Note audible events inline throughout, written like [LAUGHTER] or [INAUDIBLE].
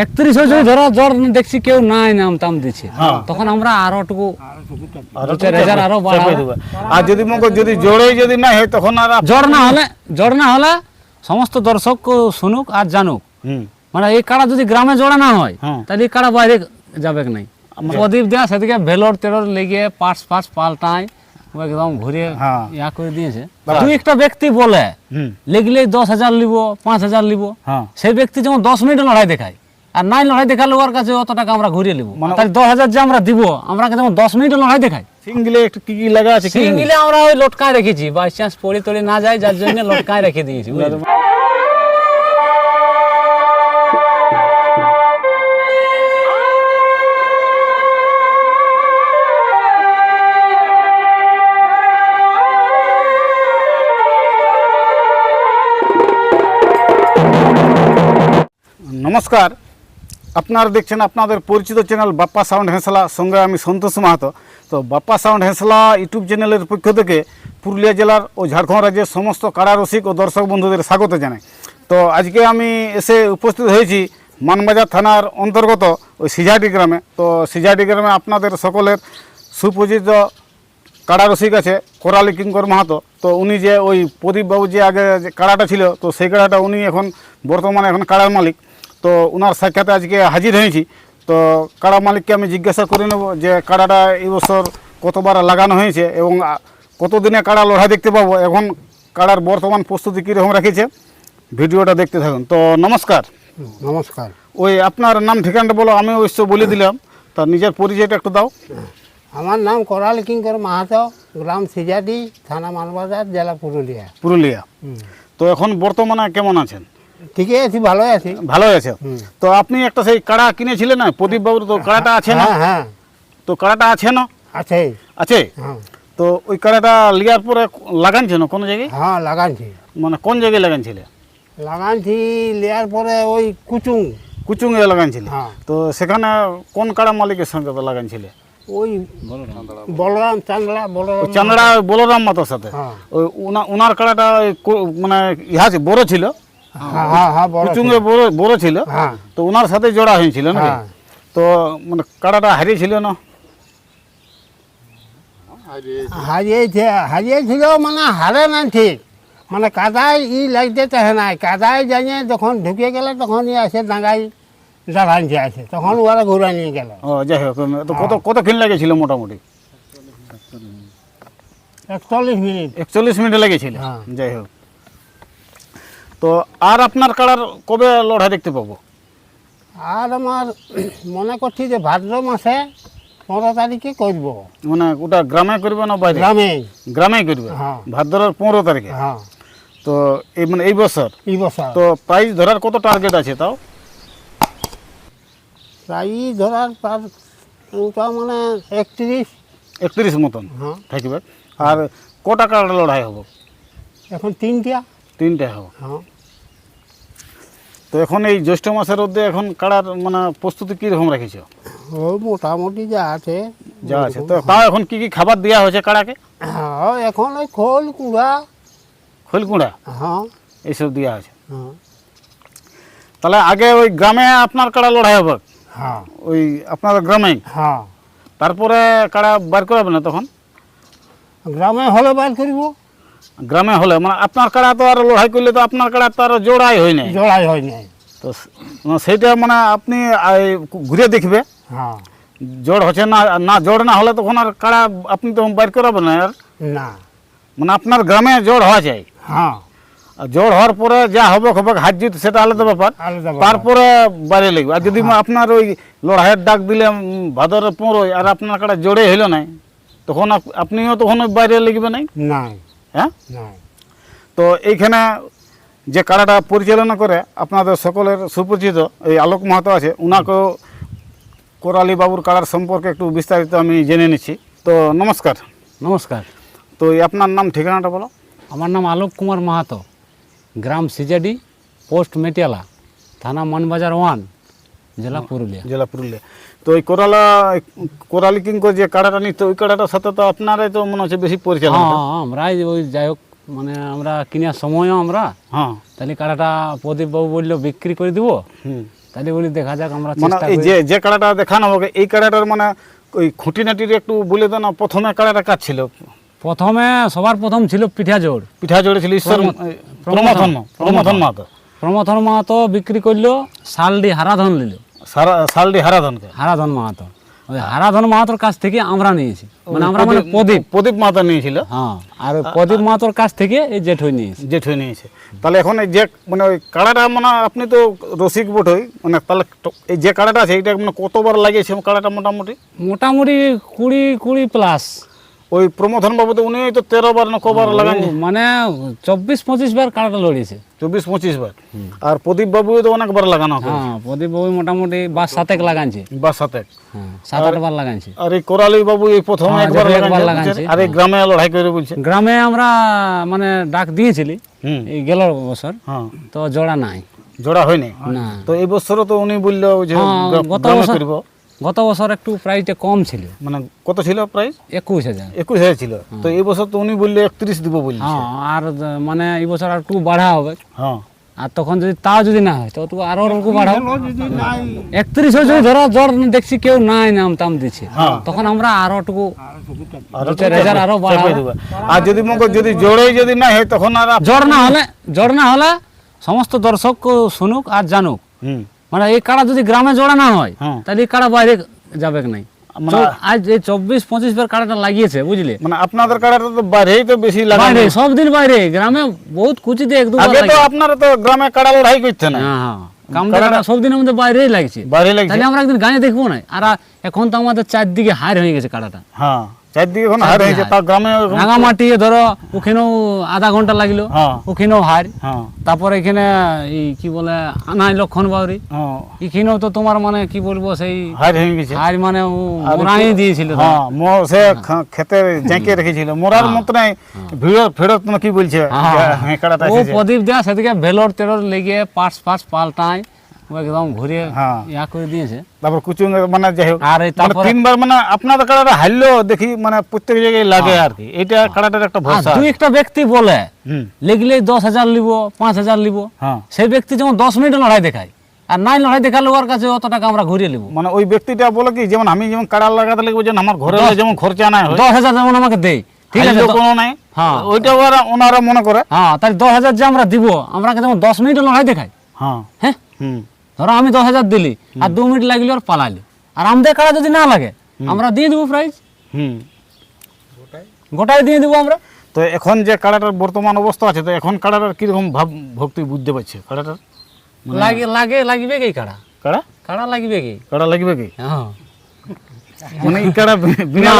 একত্রিশ যদি ধরো জ্বর দেখছি কেউ নাই নাম টাম দিচ্ছে। হ্যাঁ। তখন আমরা আরও টুকু আরও আরও যদি যদি জোরে যদি না হয় তখন আর জ্বর না হলে জ্বর না হলে সমস্ত দর্শক শুনুক আর জানুক। মানে এই কাড়া যদি গ্রামে জোড়া না হয় হ্যাঁ। তাহলে এই কাড়া বাইরে যাবে নাই। প্রদীপ দেয়া সেদিকে ভেলোর তেলোর লেগে পার্টস ফার্টস পাল্টায় একদম ঘুরে হ্যাঁ। ইয়া করে দিয়েছে। দুই একটা ব্যক্তি বলে লেগলে দশ হাজার লিব পাঁচ হাজার লিব। সেই ব্যক্তি যেমন দশ মিনিট লড়াই দেখায় আর নাই লড়াই দেখালে ওর কাছে অত টাকা আমরা ঘুরিয়ে নিব। মানে- তাহলে দশ হাজার যে আমরা দিব আমরা যেমন দশ মিনিট লড়াই দেখাই সিঙ্গলে একটু কি কি লাগা আছে সিঙ্গিলে আমরা ওই লটকায় রেখেছি বাই চান্স পড়ে তড়ে না যায় যার জন্য লটকায় রেখে দিয়েছি নমস্কার। আপনারা দেখছেন আপনাদের পরিচিত চ্যানেল বাপ্পা সাউন্ড হেঁসলা, সঙ্গে আমি সন্তোষ মাহাতো। তো বাপ্পা সাউন্ড হেঁসলা ইউটিউব চ্যানেলের পক্ষ থেকে পুরুলিয়া জেলার ও ঝাড়খণ্ড রাজ্যের সমস্ত কারা রসিক ও দর্শক বন্ধুদের স্বাগত জানাই। তো আজকে আমি এসে উপস্থিত হয়েছি মানবাজার থানার অন্তর্গত ওই সিঝাটি গ্রামে। তো সিঝাটি গ্রামে আপনাদের সকলের সুপরিচিত কাড়া রসিক আছে, কোরালি কিঙ্কর মাহাতো। তো উনি যে ওই প্রদীপবাবু যে আগে যে কাড়াটা ছিল, তো সেই কাড়াটা উনি এখন বর্তমানে এখন কাড়ার মালিক। তো ওনার সাক্ষাতে আজকে হাজির হয়েছি। তো কাড়া মালিককে আমি জিজ্ঞাসা করে নেব যে কাড়াটা এই বছর কতবার লাগানো হয়েছে এবং কতদিনে কাড়া লড়াই দেখতে পাবো এখন কাড়ার বর্তমান প্রস্তুতি কীরকম রেখেছে ভিডিওটা দেখতে থাকুন। তো নমস্কার। নমস্কার। ওই আপনার নাম ঠিকানাটা বলো আমি অবশ্য বলে দিলাম তা নিজের পরিচয়টা একটু দাও। আমার নাম করাল কিঙ্কর মাহাতো গ্রাম সিজাটি থানা মানবাজার জেলা পুরুলিয়া। পুরুলিয়া। তো এখন বর্তমানে কেমন আছেন? ঠিকই আছি ভালোই আছি। ভালোই আছে? তো আপনি একটা সেই কাড়া কিনেছিলেন না? প্রদীপ বাবুর তো কাড়াটা আছে না? হ্যাঁ হ্যাঁ। তো কাড়াটা আছে না? আছে। আছে? হ্যাঁ। তো ওই কাড়াটা লিয়ার পরে লাগানছে না কোনো জায়গায়? হ্যাঁ লাগানছি। মানে কোন জায়গায় লাগানছিলে? লাগানছি নেওয়ার পরে ওই কুচুং। কুচুঙে লাগানছিলে? হ্যাঁ। তো সেখানে কোন কাড়া মালিকের সঙ্গে লাগানছিলে? ওই বলরাম চান্দড়া বলরাম চান্দড়া বলরাম মাতার সাথে? হ্যাঁ। ওই উনার কাড়াটা মানে ইহা বড় ছিল হ্যাঁ হ্যাঁ হ্যাঁ বড় কুচুঙে বড় বড় ছিল। হ্যাঁ। তো ওনার সাথে জোড়া হয়েছিল না তো মানে কাড়াটা হারিয়েছিল না? হারিয়েছে। হারিয়েছিল মানে হারে না ঠিক। মানে কাদায় ই লাগতে চাহে নাই। কাদায় জানিয়ে যখন ঢুকে গেলে তখন ই আসে ডাঙাই দাঁড়ানছে আছে তখন ওরা ঘুরে নিয়ে গেল। ও যাই হোক তো কত কত খিন লেগেছিল মোটামুটি? একচল্লিশ মিনিট। একচল্লিশ মিনিট লেগেছিল। হ্যাঁ। যাই হোক। তো আর আপনার কালার কবে লড়াই দেখতে পাবো? আর আমার মনে করছি যে ভাদ্র মাসে পনেরো তারিখে করব। মানে ওটা গ্রামে করবে না বাইরে? গ্রামে। গ্রামে করবে? হ্যাঁ। ভাদ্রের পনেরো তারিখে? হ্যাঁ। তো এই মানে এই বছর? এই বছর। তো প্রাইস ধরার কত টার্গেট আছে তাও? প্রায় ধরার মানে একত্রিশ। একত্রিশ মতন হ্যাঁ। থাকবে। আর ক টাকার লড়াই হব? এখন তিনটা। তিনটে হবে। হ্যাঁ। তো এখন এই জ্যৈষ্ঠ মাসের মধ্যে এখন কাড়ার মানে প্রস্তুতি কীরকম রেখেছ? ও মোটামুটি যা আছে। যা আছে। তো তাও এখন কি কি খাবার দেওয়া হয়েছে কাড়াকে? হ্যাঁ এখন ওই খোল কুড়া। খৈলকুড়া হ্যাঁ। এইসব দেওয়া আছে। হ্যাঁ। তাহলে আগে ওই গ্রামে আপনার কাড়া লড়াই হবে? হ্যাঁ। ওই আপনার গ্রামে হ্যাঁ। তারপরে কাড়া বার করাবে না তখন? গ্রামে হলে বার করব। গ্রামে হলে মানে আপনার কাড়া তো আর লড়াই করলে তো আপনার কাড়া তো আর জোড়াই হয় নাই। জড়াই হয় নাই। তো মানে সেইটা মানে আপনি ঘুরে দেখবে। হ্যাঁ। জোড় হচ্ছে না না জোড় না হলে তখন আর কাড়া আপনি তো বার করাবেন না আর। না। মানে আপনার গ্রামে জোড় হওয়া চাই হ্যাঁ। আর জোড় হওয়ার পরে যা হবে হবে হাত জিত সেটা আলাদা ব্যাপার। তারপরে বাইরে লাগবে আর যদি আপনার ওই লড়াইয়ের ডাক দিলে ভাদরের পনেরোই আর আপনার কাটা জোরে হইল নাই তখন আপ- আপনিও তখন বাইরে লিখবে নাই? নাই। হ্যাঁ? তো এইখানে যে কারাটা পরিচালনা করে আপনাদের সকলের সুপরিচিত এই আলোক মাহাতো আছে উনাকেও কোরালি বাবুর কাড়ার সম্পর্কে একটু বিস্তারিত আমি জেনে নিচ্ছি। তো নমস্কার। নমস্কার। তো এই আপনার নাম ঠিকানাটা বলো। আমার নাম আলোক কুমার মাহাতো গ্রাম সিজাডি পোস্ট মেটিয়ালা থানা মানবাজার ওয়ান জেলা পুরুলিয়া। জেলা পুরুলিয়া। তো এই কোরালা কোরালি কিঙ্কো যে কাড়াটা নিত ওই কাড়াটার সাথে তো আপনারাই তো মনে হচ্ছে বেশি পরিচালনা হ্যাঁ। হ্যাঁ, আমরাই ওই যাই হোক মানে আমরা কেনার সময়ও আমরা হ্যাঁ। তাহলে কাড়াটা প্রদীপ বাবু বলল বিক্রি করে দিব। হুম। তাহলে বলি দেখা যাক আমরা মানে এই যে যে কাড়াটা দেখানো হবে এই কাড়াটার মানে ওই খুঁটিনাটির একটু বলে দেন প্রথমে কাড়াটা কাজ ছিল? প্রথমে সবার প্রথম ছিল পিঠা জোড় পিঠা জোড়ে ছিল ঈশ্বর প্রমথন প্রমথন মাহাতো। প্রমথন মাহাতো বিক্রি করল শালডি হারাধন নিল। সালডি হারাধনকে হারাধন মাহাতো। ওই হারাধন মাহাতোর কাছ থেকে আমরা নিয়েছি। মানে আমরা মানে প্রদীপ প্রদীপ। মাহাতো নিয়েছিল। হ্যাঁ আর প্রদীপ মাহাতোর কাছ থেকে এই জেঠই নিয়েছি। জেঠুই নিয়েছে। তাহলে এখন এই যে মানে ওই কাড়াটা মানে আপনি তো রসিক বটই মানে তাহলে এই যে কাড়াটা আছে এইটা মানে কতবার লাগিয়েছে কাড়াটা মোটামুটি? মোটামুটি কুড়ি কুড়ি প্লাস। ওই প্রমোধন বাবু তো উনি তো তেরো বার না কবার লাগান মানে চব্বিশ পঁচিশ বার কাড়াটা লড়িয়েছে। চব্বিশ পঁচিশ বার। আর প্রদীপ বাবু তো অনেকবার লাগানো হ্যাঁ প্রদীপ বাবু মোটামুটি বাস সাতেক লাগানছে। বা সাথে হ্যাঁ সাত আট বার লাগানছে। আর এই কোরালি বাবু এই প্রথম হ্যাঁ, একবার লাগানছে। আর এই গ্রামে লড়াই করে বলছে। গ্রামে আমরা মানে ডাক দিয়েছিলি। এই গেল বছর। হ্যাঁ। তো জোড়া নাই। জোড়া হয়নি। না। তো এই বছরও তো উনি বলল যে হ্যাঁ, গত বছর গত বছর একটু প্রাইসটা কম ছিল। মানে কত ছিল প্রাইস একুশ হাজার। একুশ হাজার ছিল। তো এই বছর তো উনি বললে একত্রিশ দিব বলছে। হ্যাঁ আর মানে এই বছর আর একটু বাড়া হবে। হ্যাঁ। আর তখন যদি তাও যদি না হয় তো আরও একটু বাড়াও একত্রিশ যদি ধরো জ্বর দেখছি কেউ নাই নাম টাম দিচ্ছে। হ্যাঁ। তখন আমরা আরও হাজার আরও আর যদি মনে যদি জোড়ে যদি না হয় তখন আর জ্বর না হলে জ্বর না হলে সমস্ত দর্শক শুনুক আর জানুক। হুম। মানে এই কাড়া যদি গ্রামে জোড়া না হয় হ্যাঁ। তাহলে এই কাড়া বাইরে যাবে নাই? মানে- আজ এই চব্বিশ পঁচিশ বার কাড়াটা লাগিয়েছে বুঝলে? মানে আপনাদের কাড়াটা তো বাইরেই তো বেশি বাইরে সব দিন বাইরে। গ্রামে বহুত দুবার আগে তো আপনারা তো গ্রামে কাড়া লড়াই করতে না। হ্যাঁ হ্যাঁ। সব দিন আমাদের বাইরেই লাগছে বাইরে লাগছে তাহলে আমরা একদিন গানে দেখব না। আর এখন তো আমাদের চারদিকে হার হয়ে গেছে কাড়াটা। হ্যাঁ। চারদিকে এখন হার হয়েছে তা গ্রামে রাঙামাটি ধরো ওখানেও আধা ঘণ্টা লাগল। হ্যাঁ। ওখানেও হার হ্যাঁ। তারপরে এখানে এই কি বলে আনাই লক্ষণ বাউরি। হ্যাঁ। এখানেও তো তোমার মানে কি বলব সেই হার হয়ে গেছে। হার মানে মোরাই দিয়েছিল। হ্যাঁ সে খেতে জাঁকিয়ে রেখেছিল। মোরার মত নাই ভিড় ফেরত না কি বলছে? ও প্রদীপ দেয়া সেদিকে ভেলোর তেলোর লেগে পার্টস পার্টস পাল্টায়। একদম ঘুরিয়ে হ্যাঁ। ইয়া করে দিয়েছে। তারপর কুচুং মানে যাই হোক আর এই মানে তিনবার মানে আপনাদের কাড়াটা হারলো দেখি মানে প্রত্যেক জায়গায় লাগে আর কি এটা কাড়াটার একটা ভরসা দুই একটা ব্যক্তি বলে লেগলে দশ হাজার লিব পাঁচ হাজার লিব। হ্যাঁ। সেই ব্যক্তি যেমন দশ মিনিট লড়াই দেখায় আর নাই লড়াই দেখালে ওর কাছে অত টাকা আমরা ঘুরিয়ে নিব মানে ওই ব্যক্তিটা বলে কি যেমন আমি যেমন কাড়া লাগাতে লাগবে যেন আমার ঘরে যেমন খরচা নাই দশ হাজার যেমন আমাকে দেয় ঠিক আছে কোনো নাই। হ্যাঁ। ওইটা ওরা ওনারা মনে করে। হ্যাঁ তাহলে দশ হাজার যে আমরা দিব আমরা যেমন দশ মিনিট লড়াই দেখাই? হ্যাঁ। হ্যাঁ? হুম। ধরো আমি দশ হাজার দিলি আর দু মিনিট লাগলে আর পালালি। আর আমাদের কাড়া যদি না লাগে আমরা দিয়ে দেবো প্রাইজ হুম। গোটাই দিয়ে দেবো আমরা। তো এখন যে কাড়াটার বর্তমান অবস্থা আছে তো এখন কাড়াটার কীরকম ভাব ভক্তি বুঝতে পারছে কাড়াটার? লাগে লাগে লাগবে কি কাড়া? কাড়া? কাড়া লাগবে কি? কাড়া লাগবে কি? হ্যাঁ। মানে কাড়া বিনা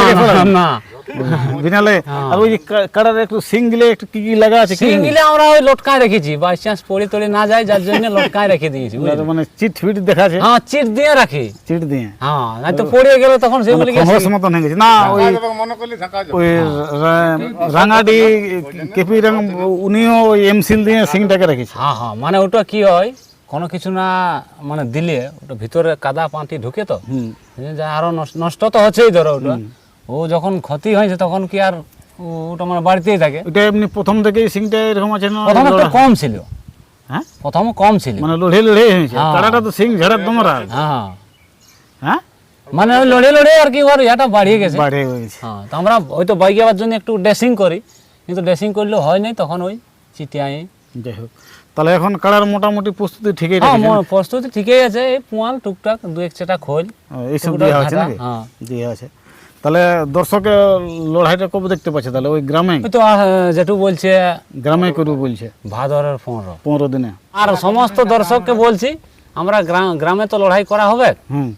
না, [LAUGHS] লাগে ফেলা? না, না বিনা লাগে আর ওই কাড়ার একটু সিং দিলে একটু কি কি লাগা আছে সিঙ্গিলে আমরা ওই লটকায় রেখেছি বাই চান্স পড়ে তড়ে না যায় যার জন্য লটকায় রেখে দিয়েছি? মানে চিট ফিট দেখা আছে। হ্যাঁ চিট দিয়ে রাখি। চিট দিয়ে। হ্যাঁ নাই তো পড়ে গেল তখন সেগুলি খবর মতন হয়ে গেছে। না ওই ওই রাঙাডি কেপি রাং উনিও ওই এমসিল দিয়ে সিংটাকে রেখেছে। হ্যাঁ হ্যাঁ মানে ওটা কি হয় কোনো কিছু না মানে দিলে ওটা ভিতরে কাদা পাঁটি ঢুকে তো। হুম। যা আরও নষ্ট- নষ্ট তো হচ্ছেই ধরো ওটা। ও যখন ক্ষতি হয়েছে তখন কি আর ওটা মানে বাড়িতেই থাকে? ওটা এমনি প্রথম থেকেই সিংটা এরকম আছে না? প্রথমে একটু কম ছিল। হ্যাঁ? প্রথমে কম ছিল। মানে লড়ে লড়ে হয়েছে। হ্যাঁ। কাড়াটা তো সিং ঝাড়ার তোমরা হ্যাঁ। হ্যাঁ? মানে ওই লড়ে লড়ে আর কি ওর ইয়াটা বাড়িয়ে গেছে। বাড়ে গেছে। হ্যাঁ তো আমরা ওই তো বাইক যাওয়ার জন্য একটু ড্রেসিং করি। কিন্তু ড্রেসিং করলেও হয় নাই তখন ওই চিটিয়াই যাই হোক। তাহলে এখন কাড়ার মোটামুটি প্রস্তুতি ঠিকই হ্যাঁ প্রস্তুতি ঠিকই আছে। এই পোয়াল টুকটাক দু এক চেটা খোল। এইসব দেওয়া আছে নাকি? হ্যাঁ। দিয়ে আছে। তাহলে দর্শকের লড়াইটা কবে দেখতে পাচ্ছে? তাহলে ওই গ্রামে? তো যেটু বলছে গ্রামে করব বলছে? ভাদরের পনেরো। পনেরো দিনে। আর সমস্ত দর্শককে বলছি আমরা গ্রা- গ্রামে তো লড়াই করা হবে। হুম।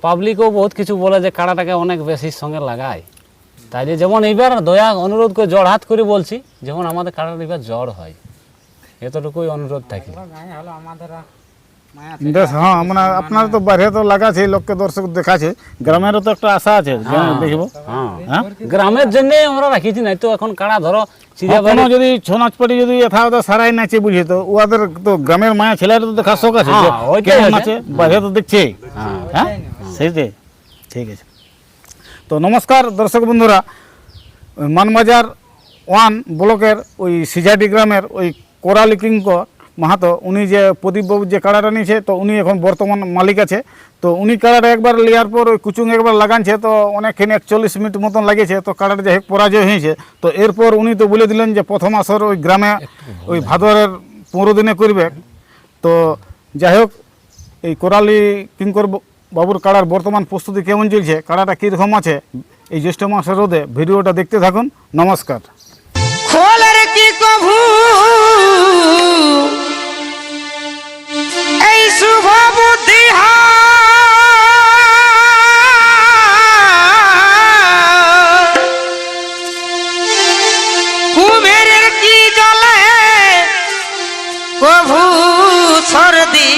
পাবলিকও বহুত কিছু বলে যে কাড়াটাকে অনেক বেশি সঙ্গে লাগায়। তাইলে যেমন এইবার দয়া অনুরোধ করে জড় হাত করে বলছি যেমন আমাদের কাড়াটা এবার জ্বর হয়। এতটুকুই অনুরোধ থাকে। বেশ হ্যাঁ মানে আপনার তো বাইরে তো লাগাছে লোককে দর্শক দেখাছে। গ্রামেরও তো একটা আশা আছে যে দেখব। হ্যাঁ। হ্যাঁ? গ্রামের জন্য আমরা রাখিছি তো এখন কাড়া ধরো কোনো যদি যদি এথা ওথা সারাই নাচে বুঝে তো ওদের তো গ্রামের মায়া ছেলেরা তো দেখার শখ আছে হ্যাঁ, কেমন আছে। বাইরে তো দেখছে। হ্যাঁ। হ্যাঁ? সেইটাই ঠিক আছে। তো নমস্কার দর্শক বন্ধুরা। মানবাজার ওয়ান ব্লকের ওই সিজাডি গ্রামের ওই কোরালি কিঙ্ক মাহাতো, উনি যে প্রদীপবাবু যে কাড়াটা নিয়েছে, তো উনি এখন বর্তমান মালিক আছে। তো উনি কাড়াটা একবার নেওয়ার পর ওই কুচুং একবার লাগানছে, তো অনেকখানি একচল্লিশ মিনিট মতন লাগিয়েছে, তো কাড়াটা যাই পরাজয় হয়েছে। তো এরপর উনি তো বলে দিলেন যে প্রথম আসর ওই গ্রামে ওই ভাদরের পনেরো দিনে করবে। তো যাই হোক, এই কোরালি কিঙ্কর বাবুর কাড়ার বর্তমান প্রস্তুতি কেমন চলছে, কাড়াটা কীরকম আছে, এই জ্যৈষ্ঠ মাসের রোদে ভিডিওটা দেখতে থাকুন। নমস্কার। কি কভু? শুভ বুদ্ধি কুবেরের কি জলে কভু সর্দি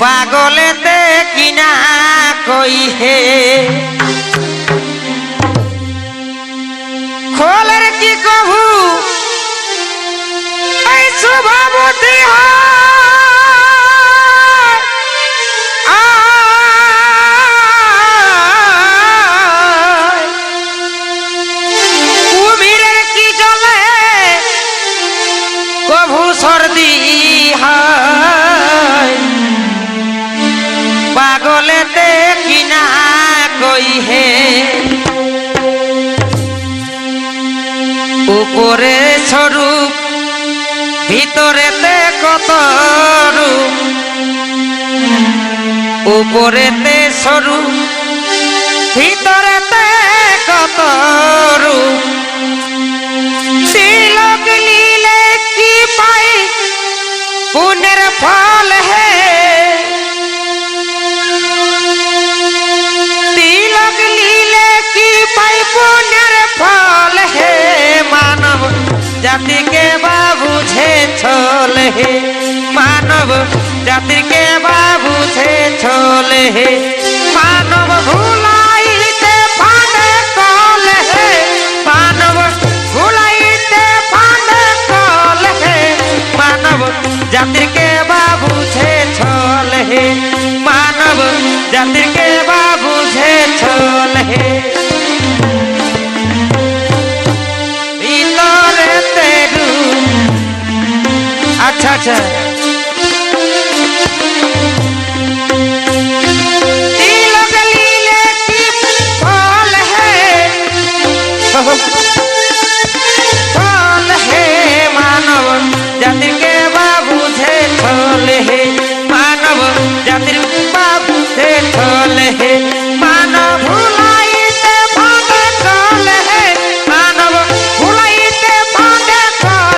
পাগলেতে কিনা কই হে কই হে? উপরে স্বরূপ, ভিতরেতে কত রূপ? উপরেতে স্বরূপ, ভিতরেতে কত রূপ? তিলক লীলে কি পাই? পুণ্যের ফল হে জাতিকে বাবুঝে ছল হে মানব জাতিকে বাবুঝে ছল হে মানব ভুলাইতে